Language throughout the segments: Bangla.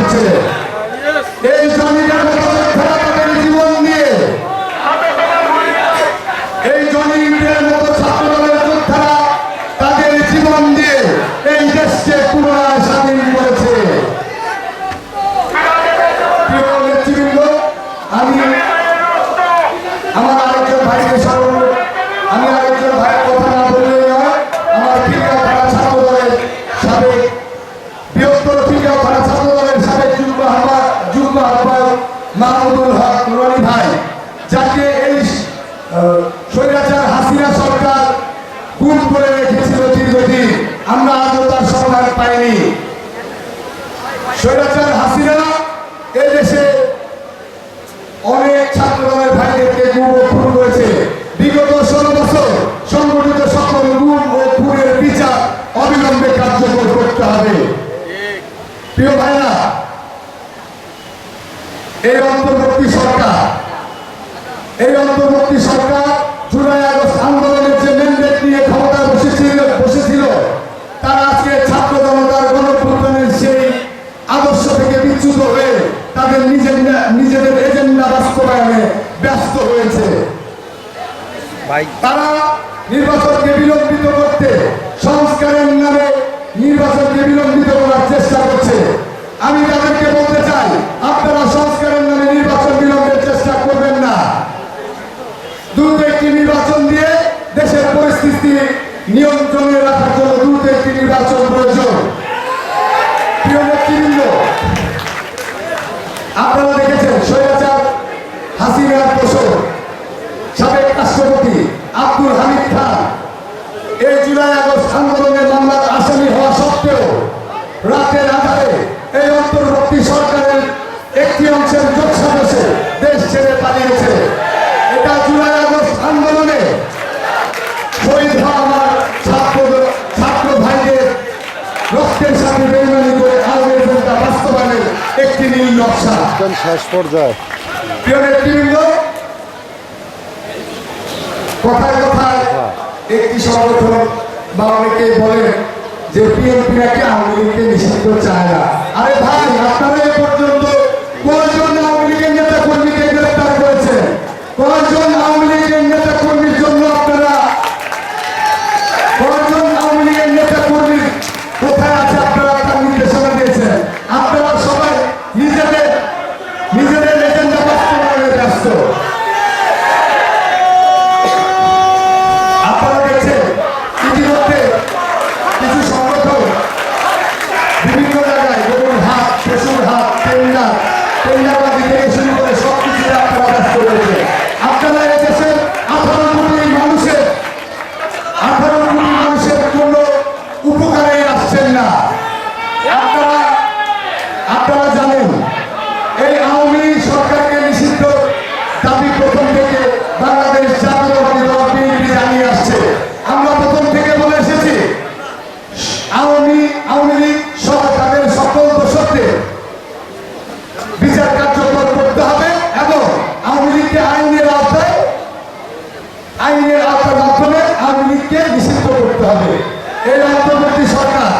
করছে এই জমিটার মতো যোদ্ধারা তাদের জীবন দিয়ে এই জমিদের মতো ছাত্রদলের যোদ্ধারা তাদের জীবন দিয়ে এই দেশকে পুনরায় স্বাধীন করেছে প্রিয় নেতৃবৃন্দ আমি আমার আরেকজন ভাইকে স্মরণ আমি আরেকজন ভাইয়ের কথা না বললেই নয় আমার ফিরিয়া থানা ছাত্র দলের সাবেক বৃহত্তর ফিরিয়া থানা ছাত্র দলের সাবেক যুগ্ম আহ্বায়ক যুগ্ম আহ্বায়ক মাহমুদুল হক নুরানি ভাই যাকে এই আহ, স্বৈরাচার হাসিনা সরকার গুম করে রেখেছিল দীর্ঘদিন আমরা আজও তার সমাধান পাইনি স্বৈরাচার হাসিনা এই দেশে অনেক ছাত্র দলের ভাইদেরকে গুম ও খুন বিগত ষোলো বছর সংগঠিত সকল গুম ও খুনের বিচার অবিলম্বে কার্যকর করতে হবে। প্রিয় ভাইরা, এই অন্তর্বর্তী সরকার, এই অন্তর্বর্তী সরকার জুলাই আগস্ট আন্দোলনের যে নিয়ে ক্ষমতায় বসেছিল বসেছিল, তারা আজকে ছাত্র জনতার গণপ্রদানের সেই আদর্শ থেকে বিচ্যুত হয়ে তাদের নিজের নিজেদের ব্যস্ত হয়েছে। তারা নির্বাচনকে বিলম্বিত করতে সংস্কারের নামে নির্বাচনকে বিলম্বিত করার চেষ্টা করছে। আমি তাদেরকে বলতে চাই আপনারা সংস্কারের নামে নির্বাচন বিলম্বের চেষ্টা করবেন না। দ্রুত একটি নির্বাচন দিয়ে দেশের পরিস্থিতি নিয়ন্ত্রণে রাখার জন্য দ্রুত একটি নির্বাচন প্রয়োজন। প্রিয় নেতৃবৃন্দ আপনারা দেখেছেন এই অন্তর্বর্তী সরকারের একটি অংশের যোগ সদস্যে দেশ ছেড়ে পালিয়েছে। এটা জুলাই আগস্ট আন্দোলনে শহীদ হওয়া আমার ছাত্র ছাত্র ভাইদের রক্তের সাথে বেইমানি করে আওয়ামী জনতা বাস্তবায়নের একটি নীল নকশা। শেষ পর্যায়ে। প্রিয় নেতৃবৃন্দ কথায় কথায় একটি সংগঠন বা অনেকেই বলেন যে বিএনপি নাকি আওয়ামী লীগকে নিষিদ্ধ চায় না। আরে ভাই আপনারা এ পর্যন্ত কয়জন আওয়ামী লীগের নেতা কর্মীকে গ্রেফতার করেছেন কয়জন আওয়ামী লীগের নেতা কর্মীর জন্য আপনারা কয়জন আওয়ামী লীগের নেতা কর্মী কোথায় আছে আপনারা তার নির্দেশনা দিয়েছেন আপনারা সবাই নিজেদের নিজেদের এজেন্ডা বাস্তবায়নে ব্যস্ত আপনারা দেখছেন ইতিমধ্যে কিছু সংগঠন বিভিন্ন জায়গায় গরুর হাট পশুর হাট টেন্ডার টেন্ডারবাজি থেকে শুরু করে সব কিছুতে আপনারা ব্যস্ত রয়েছে আপনারা এই দেশের আঠারো কোটি মানুষের আঠারো কোটি মানুষের জন্য উপকারে আসছেন না আপনারা আপনারা জানেন এই আওয়ামী লীগ সরকারকে নিষিদ্ধ দাবি প্রথম থেকে বাংলাদেশ জাতীয়তাবাদী দল বিএনপি জানিয়ে আসছে আমরা প্রথম থেকে বলে এসেছি আওয়ামী আওয়ামী লীগ সহ তাদের সকল দোষকদের বিচার কার্যকর করতে হবে এবং আওয়ামী লীগকে আইনের আওতায় আইনের আওতার মাধ্যমে আওয়ামী লীগকে নিষিদ্ধ করতে হবে এই অন্তর্বর্তী সরকার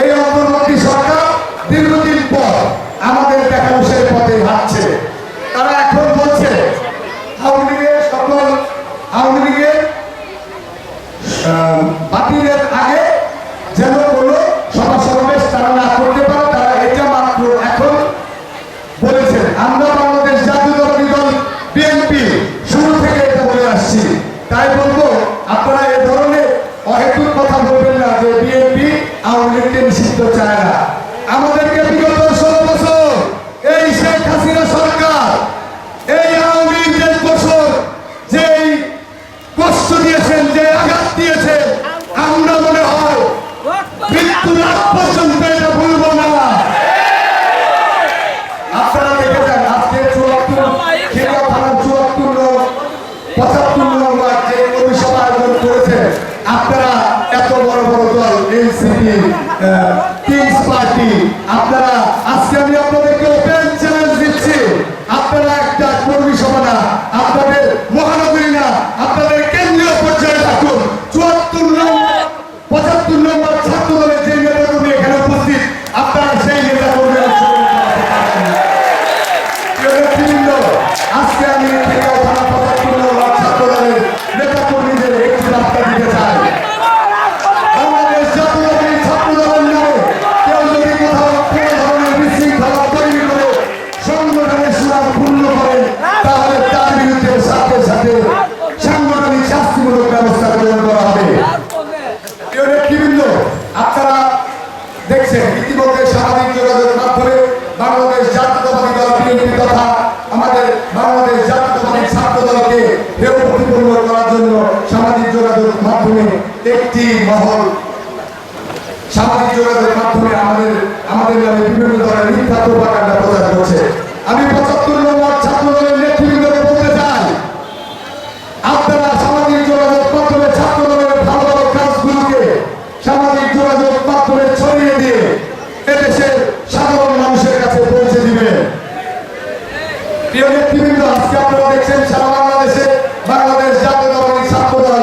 এই অন্তর্বর্তী সরকার দীর্ঘদিন পর আমাদের দেখানো সেই পথে হাঁটছে তারা এখন বলছে আওয়ামী লীগের সকল আওয়ামী লীগের আহ, বাতিলের আগে যেন কোনো সভা সমাবেশ তারা না করতে পারে তারা এটা মাত্র এখন বলেছেন আমরা বাংলাদেশ জাতীয়তাবাদী দল বিএনপি শুরু থেকে এটা বলে আসছি তাই বলব আপনারা এ ধরনের অহেতুক কথা বলবেন না যে বিএনপি আওয়ামী লীগকে নিষিদ্ধ চায় না আমাদেরকে বিগত ষোলো বছর এই শেখ হাসিনা সরকার, এই আওয়ামী লীগের বছর যেই কষ্ট দিয়েছেন, যে আঘাত দিয়েছেন, আমরা মনে হয় মৃত্যুর আগ পর্যন্ত এটা ভুলব না। এনসিপি কিংস পার্টি আপনারা আজকে আমি আপনাদেরকে একটি মহল সামাজিক যোগাযোগ মাধ্যমে আমাদের আমাদের নামে বিভিন্ন ধরনের মিথ্যা প্রপাগান্ডা প্রচার করছে। আমি পঁচাত্তর নম্বর ছাত্র দলের নেতৃবৃন্দকে বলতে চাই, আপনারা সামাজিক যোগাযোগ মাধ্যমে ছাত্র দলের ভালো ভালো কাজগুলোকে সামাজিক যোগাযোগ মাধ্যমে ছড়িয়ে দিয়ে এদেশের সাধারণ মানুষের কাছে পৌঁছে দিবেন। প্রিয় নেতৃবৃন্দ, আজকে আপনারা দেখছেন সারা বাংলাদেশে বাংলাদেশ জাতীয়তাবাদী ছাত্র দল